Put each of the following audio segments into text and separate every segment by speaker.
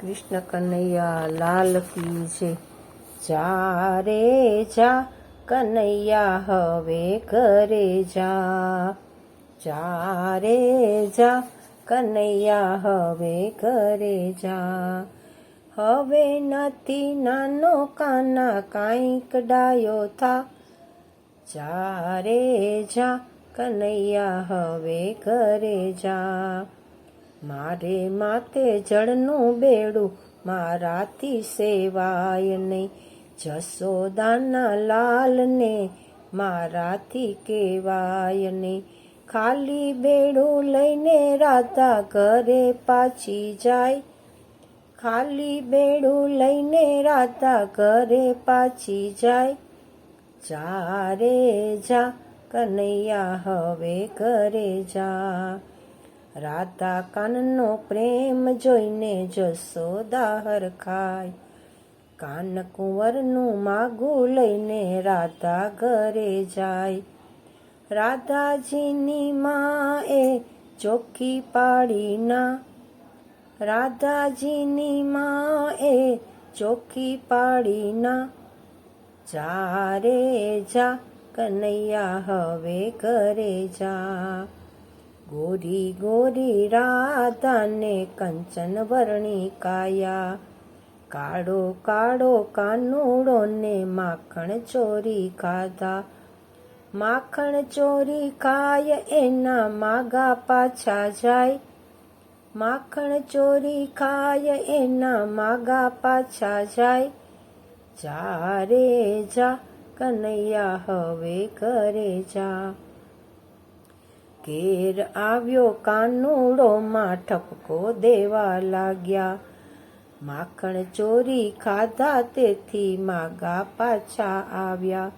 Speaker 1: કૃષ્ણ કનૈયા લાલ કી છે. જા રે જા, કનૈયા હવે ઘરે જા. જા રે જા, કનૈયા હવે ઘરે જા. હવે નથી નાનો કાના કાંઈક ડાયો થા. જા રે જા, કનૈયા હવે ઘરે જા. મારે માથે જળનું બેડું, મારાથી સેવાય નહીં. જસોદાના લાલને મારાથી કેવાય નહીં. ખાલી બેડું લઈને રાધા ઘરે પાછી જાય. ખાલી બેડું લઈને રાધા ઘરે પાછી જાય. જા રે જા, કનૈયા હવે ઘરે જા. રાધા કાનનો પ્રેમ જોઈને જસોદા હરખાય કાન કુંવરનું માગું લઈને રાધા ઘરે જાય. રાધાજીની માએ ચોખ્ખી પાડીના રાધાજીની માએ ચોખ્ખી પાડીના જા રે જા, કનૈયા હવે ઘરે જા. ગોરી ગોરી રાધાને કંચન વર્ણી કાયા કાળો કાળો કાનુડો ને માખણ ચોરી ખાધા માખણ ચોરી ખાય એના માગા પાછા જાય માખણ ચોરી ખાય એના માગા પાછા જાય જા રે જા કનૈયા હવે ઘરે જા ઘેર આવ્યો કાનુડોમાં ઠપકો દેવા લાગ્યા. માખણ ચોરી ખાધા તેથી માગા પાછા આવ્યા.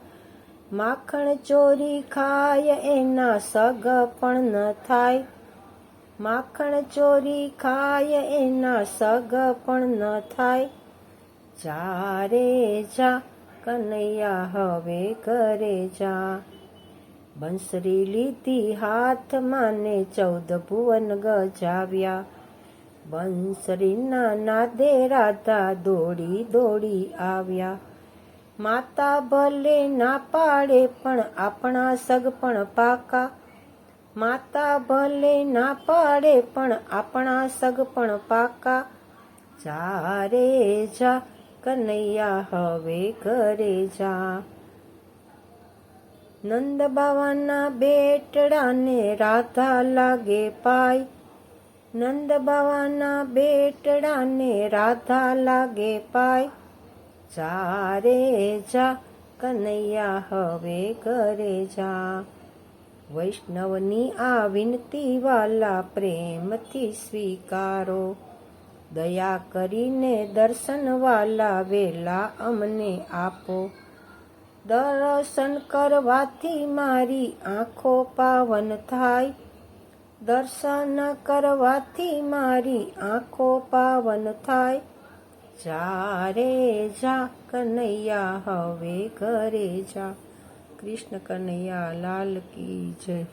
Speaker 1: માખણ ચોરી ખાય એના સગ પણ ન થાય. માખણ ચોરી ખાય એના સગ પણ ન થાય. જા રે જા, કનૈયા હવે ઘરે જા. બંસરી લીધી હાથમાં ને ચૌદ ભુવન ગજાવ્યા. બંસરીના નાદે રાધા દોડી દોડી આવ્યા. માતા ભલે ના પાડે પણ આપણા સગપણ પાકા. માતા ભલે ના પાડે પણ આપણા સગપણ પાકા. જા રે જા, કનૈયા હવે ઘરે જા. નંદ બાવાના બેટડાને રાધા લાગે પાય. નંદ બાવાના બેટડાને રાધા લાગે પાય. જા રે જા, કનૈયા હવે ઘરે જા. વૈષ્ણવની આ વિનતી વાલા પ્રેમથી સ્વીકારો. દયા કરીને દર્શન વાલા વેલા અમને આપો. દર્શન કરવાથી મારી આંખો પાવન થાય. દર્શન કરવાથી મારી આંખો પાવન થાય. જા રે જા કનૈયા, હવે ઘરે જા. કૃષ્ણ કનૈયા, લાલ કી જય.